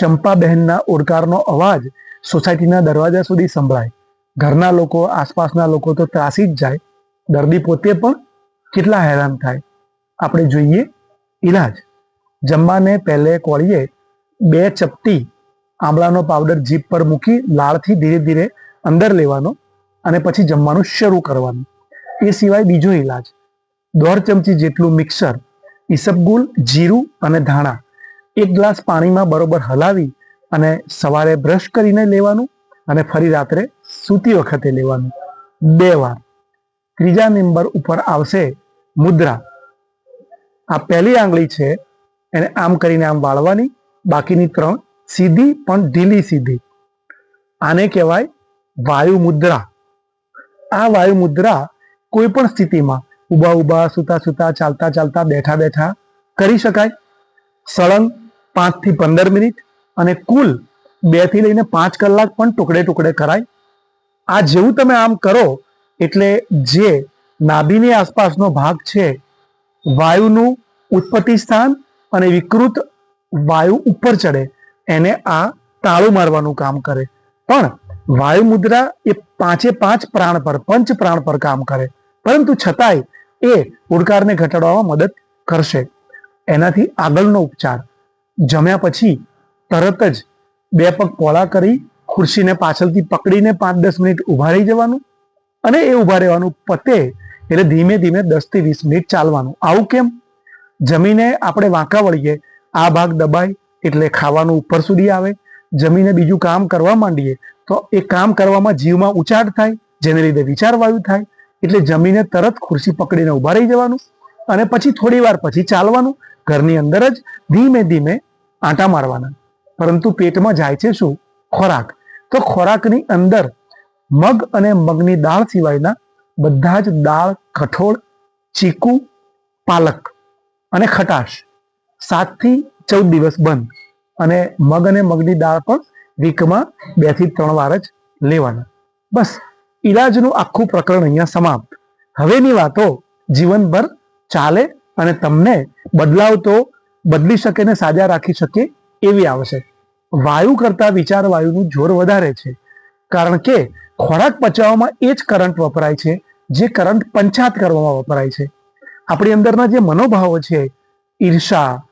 ચંપાબહેનના ઓડકારનો અવાજ સોસાયટીના દરવાજા સુધી સંભળાય. ઘરના લોકો, આસપાસના લોકો તો ત્રાસી જ જાય. દર્દી પોતે પણ કેટલા હેરાન થાય. આપણે જોઈએ ઈલાજ. જમવાને પહેલે કોળીએ બે ચપટી આમળાનો પાવડર જીભ પર મૂકી લાળથી ધીરે ધીરે અંદર લેવાનો અને પછી જમવાનું શરૂ કરવાનું. એ સિવાય બીજો ઈલાજ. દોઢ ચમચી જેટલું મિક્સર ઈસબગુલ જીરું અને ધાણા. એક ગ્લાસ પાણીમાં બરોબર હલાવી અને સવારે બ્રશ કરીને લેવાનું અને ફરી રાત્રે સૂતી વખતે લેવાનું. બે વાર. ત્રીજા નંબર ઉપર આવશે મુદ્રા. આ પહેલી આંગળી છે, એને આમ કરીને આમ વાળવાની. બાકીની ત્રણ સીધી પણ ઢીલી સીધી. આને કહેવાય વાયુ મુદ્રા આ વાયુ મુદ્રા કોઈ પણ સ્થિતિમાં ઊભા ઊભા, સૂતા સૂતા, ચાલતા ચાલતા, બેઠા બેઠા કરી શકાય. સળંગ પાંચથી પંદર મિનિટ અને કુલ બેથી લઈને પાંચ કલાક પણ ટુકડે ટુકડે કરાય. આ જેવું તમે આમ કરો એટલે જે નાભીની આસપાસનો ભાગ છે, વાયુનું ઉત્પત્તિ સ્થાન અને વિકૃત વાયુ ઉપર ચડે, એને આ તાળું મારવાનું કામ કરે. પણ વાયુ મુદ્રા એ પાંચે પાંચ પ્રાણ પર, પંચ પ્રાણ પર કામ કરે. પરંતુ છતાંય એ ઉડકારને ઘટાડવામાં મદદ કરશે. એનાથી આગળનો ઉપચાર. જમ્યા પછી તરત જ બે પગ પોળા કરી ખુરશીને પાછળથી પકડીને પાંચ દસ મિનિટ ઊભા રહી જવાનું અને એ ઊભા રહેવાનું પતે એટલે ધીમે ધીમે દસથી વીસ મિનિટ ચાલવાનું. આવું કેમ? જમીને આપણે વાંકા વળીએ, આ ભાગ દબાય એટલે ખાવાનું ઉપર સુધી આવે. જમીને બીજું કામ કરવા માંડીએ તો એ કામ કરવામાં જીવમાં ઉચાટ થાય, જેને લીધે વિચાર વાયુ થાય. એટલે જમીને તરત ખુરશી પકડીને ઊભા રહી જવાનું અને પછી થોડી વાર પછી ચાલવાનું ઘરની અંદર જ ધીમે ધીમે આંટા મારવાના. પરંતુ પેટમાં જાય છે શું? ખોરાક. તો ખોરાકની અંદર મગ અને મગની દાળ સિવાયના બધા જ દાળ, કઠોળ, ચીકુ, પાલક અને ખટાશ સાતથી ચૌદ દિવસ બંધ. અને મગ અને મગની દાળ પણ વીકમાં બેથી ત્રણ વાર જ લેવાના. બસ, ઈલાજનું આખું પ્રકરણ અહીંયા સમાપ્ત. હવેની વાતો જીવનભર ચાલે અને તમને બદલાવ તો બદલી શકે ને સાજા રાખી શકે એવી આવશે. વાયુ કરતા વિચાર વાયુનું જોર વધારે છે. કારણ કે ખોરાક પચાવવામાં એ જ કરંટ વપરાય છે, જે કરંટ પંચાત કરવામાં વપરાય છે. આપણી અંદરના જે મનોભાવો છે, ઈર્ષા,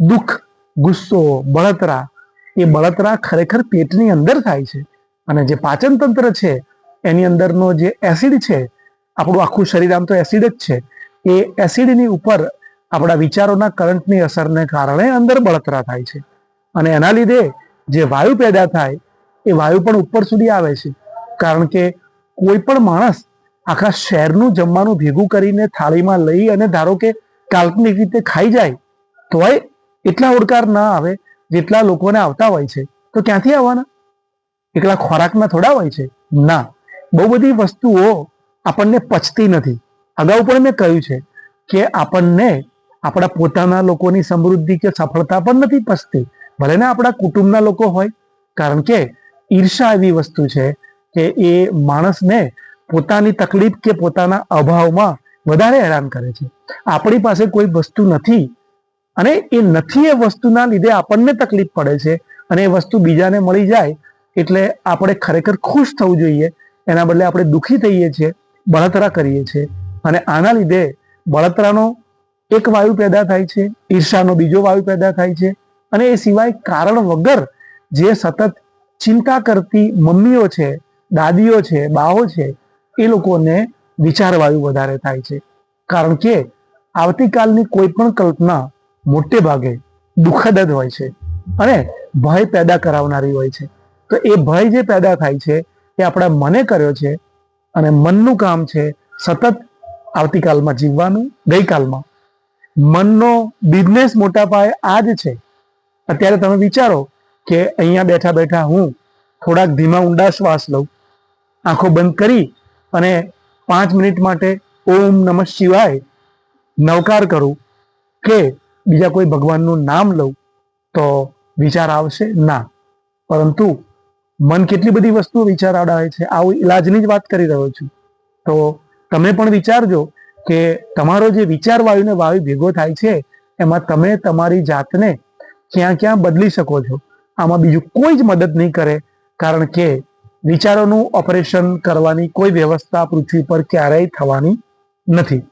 દુઃખ, ગુસ્સો, બળતરા, એ બળતરા ખરેખર પેટની અંદર થાય છે. અને જે પાચન તંત્ર છે, એની અંદરનો જે એસિડ છે, આપણું આખું શરીર આમ તો એસિડ જ છે. એ એસિડની ઉપર આપણા વિચારોના કરંટની અસરને કારણે અંદર બળતરા થાય છે. અને એના લીધે જે વાયુ પેદા થાય, એ વાયુ પણ ઉપર સુધી આવે છે. કારણ કે કોઈ પણ માણસ આખા શહેરનું જમવાનું ભેગું કરીને થાળીમાં લઈ અને ધારો કે કાલ્પનિક રીતે ખાઈ જાય, તોય એટલા ઓડકાર ના આવે જેટલા લોકોને આવતા હોય છે. તો ક્યાંથી આવવાના? એકલા ખોરાકના થોડા હોય છે? ના. બહુ બધી વસ્તુઓ આપણને પચતી નથી. અગાઉ પણ મેં કહ્યું છે કે આપણને આપણા પોતાના લોકોની સમૃદ્ધિ કે સફળતા પણ નથી પસતી. ભલે ને આપણા કુટુંબના લોકો હોય, કારણ કે ઈર્ષા એવી વસ્તુ છે કે એ માણસને પોતાની તકલીફ કે પોતાના અભાવમાં વધારે હેરાન કરે છે. આપણી પાસે કોઈ વસ્તુ નથી અને એ નથી એ વસ્તુના લીધે આપણને તકલીફ પડે છે અને એ વસ્તુ બીજાને મળી જાય એટલે આપણે ખરેખર ખુશ થવું જોઈએ. એના બદલે આપણે દુઃખી થઈએ છીએ, બળતરા કરીએ છીએ. અને આના લીધે બળતરાનો એક વાયુ પેદા થાય છે, ઈર્ષાનો બીજો વાયુ પેદા થાય છે અને એ સિવાય કારણ વગર જે સતત ચિંતા કરતી મમ્મીઓ છે, દાદીઓ છે, બાઓ છે, એ લોકોને વિચાર વાયુ વધારે થાય છે. કારણ કે આવતીકાલની કોઈ પણ કલ્પના મોટે ભાગે દુઃખદ જ હોય છે અને ભય પેદા કરાવનારી હોય છે. તો એ ભય જે પેદા થાય છે એ આપણા મને કર્યો છે અને મનનું કામ છે સતત આવતીકાલમાં જીવવાનું, ગઈકાલમાં. મનનો બિઝનેસ મોટા પાયે આ જ છે. અત્યારે તમે વિચારો કે અહીંયા બેઠા બેઠા હું થોડાક ધીમા ઊંડા શ્વાસ લઉં, આંખો બંધ કરી અને પાંચ મિનિટ માટે ઓમ નમઃ શિવાય નવકાર કરું કે બીજા કોઈ ભગવાનનું નામ લઉં, તો વિચાર આવશે ના. પરંતુ મન કેટલી બધી વસ્તુઓ વિચાર આડાવે છે, આવું ઈલાજની જ વાત કરી રહ્યો છું. તો તમે પણ વિચારજો કે તમારો જે વિચાર વાયુને વાયુ ભેગો થાય છે, એમાં તમે તમારી જાતને ક્યાં ક્યાં બદલી શકો છો? આમાં બીજું કોઈ જ મદદ નહીં કરે, કારણ કે વિચારોનું ઓપરેશન કરવાની કોઈ વ્યવસ્થા પૃથ્વી પર ક્યારેય થવાની નથી.